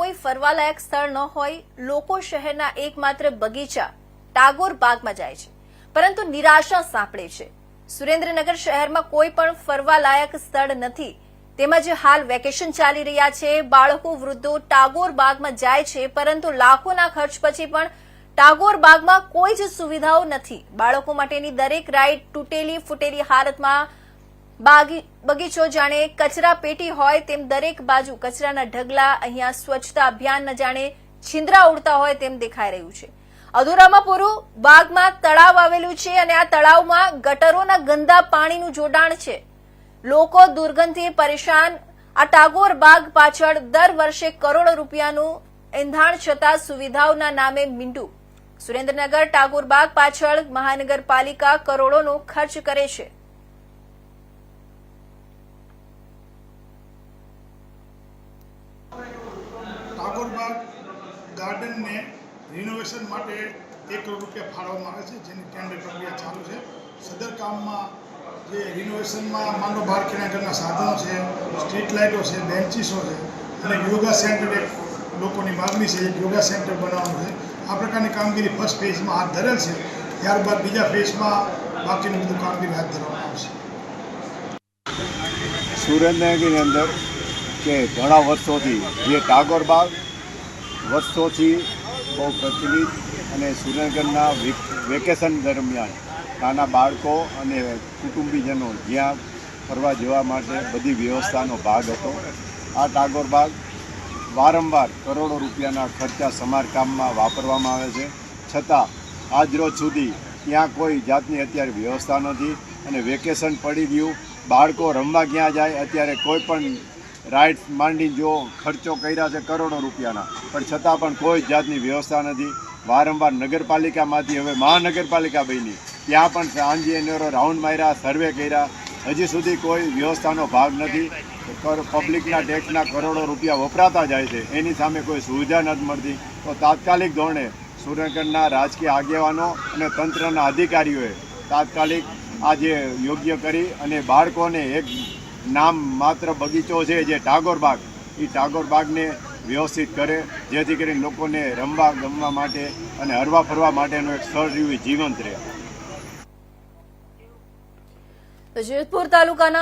કોઈ ફરવાલાયક સ્થળ ન હોય, લોકો શહેરના એકમાત્ર બગીચા ટાગોર બાગમાં જાય છે. પરંતુ નિરાશા સાંપડે છે. સુરેન્દ્રનગર શહેરમાં કોઈ પણ ફરવાલાયક સ્થળ નથી. તેમજ હાલ વેકેશન ચાલી રહ્યા છે. બાળકો, વૃદ્ધો ટાગોર બાગમાં જાય છે, પરંતુ લાખોના ખર્ચ પછી પણ ટાગોર બાગમાં કોઈ જ સુવિધાઓ નથી. બાળકો માટેની દરેક રાઈડ તૂટેલી ફૂટેલી હાલતમાં બગીચો જાણે કચરા પેટી હોય તેમ દરેક બાજુ કચરાના ઢગલા, અહીંયા સ્વચ્છતા અભિયાન જાણે છિંદરા ઉડતા હોય તેમ દેખાઈ રહ્યું છે. અધૂરામાં પૂરું બાગમાં તળાવ આવેલું છે અને આ તળાવમાં ગટરોના ગંદા પાણીનું જોડાણ છે. લોકો દુર્ગંધથી પરેશાન. આ ટાગોર બાગ પાછળ દર વર્ષે કરોડો રૂપિયાનું એંધાણ છતાં સુવિધાઓના નામે મીંડું. સુરેન્દ્રનગર ટાગોર બાગ પાછળ મહાનગરપાલિકા કરોડોનો ખર્ચ કરે છે. ટાગોરબાગ ગાર્ડનને રિનોવેશન માટે એક કરોડ રૂપિયા ફાળવવામાં આવે છે, જેની ટેન્ડર પ્રક્રિયા ચાલુ છે. સદર કામમાં જે રિનોવેશનમાં માંડો બાર કિનારના સાધનો છે સ્ટ્રીટ લાઇટો છે બેન્ચીસો છે, અને યોગા સેન્ટર એક લોકોની માગણી છે યોગા સેન્ટર બનાવવાનું છે. આ પ્રકારની કામગીરી ફર્સ્ટ ફેઝમાં હાથ ધરેલ છે. ત્યારબાદ બીજા ફેઝમાં બાકીની બધું કામગીરી હાથ ધરવામાં આવશે. સુરેન્દ્રનગરની અંદર કે ઘણા વર્ષોથી જે ટાગોર બાગ વર્ષોથી બહુ પ્રચલિત અને સુરેન્દ્રનગરના વેકેશન દરમિયાન નાના બાળકો અને કુટુંબીજનો જ્યાં ફરવા જવા માટે બધી વ્યવસ્થાનો ભાગ હતો. આ ટાગોર બાગ વારંવાર કરોડો રૂપિયાના ખર્ચા સમારકામમાં વાપરવામાં આવે છે. છતાં આજરોજ સુધી ત્યાં કોઈ જાતની અત્યારે વ્યવસ્થા નથી અને વેકેશન પડી ગયું. બાળકો રમવા ક્યાં જાય, અત્યારે કોઈ પણ રાઇડ્સ માંડી જો ખર્ચો કર્યા છે કરોડો રૂપિયાના. પણ છતાં પણ કોઈ જાતની વ્યવસ્થા નથી. વારંવાર નગરપાલિકામાંથી હવે મહાનગરપાલિકા બની. ત્યાં પણ સાંજે એનો રાઉન્ડ માર્યા, સર્વે કર્યા. હજી સુધી કોઈ વ્યવસ્થાનો ભાગ નથી. પબ્લિકના ટેક્સના કરોડો રૂપિયા વપરાતા જાય છે. એની સામે કોઈ સુવિધા નથી મળતી. તો તાત્કાલિક ધોરણે સુરેન્દ્રનગરના રાજકીય આગેવાનો અને તંત્રના અધિકારીઓએ તાત્કાલિક આ જે યોગ્ય કરી અને બાળકોને એક નામ માત્ર બગીચો છે જે ટાગોર બાગ. એ ટાગોર બાગને વ્યવસ્થિત કરે, જેથી કરીને લોકોને રમવા ગમવા માટે અને હરવા ફરવા માટેનું એક સ્થળ રહ્યું જીવંત રહે. જેતપુર તાલુકાના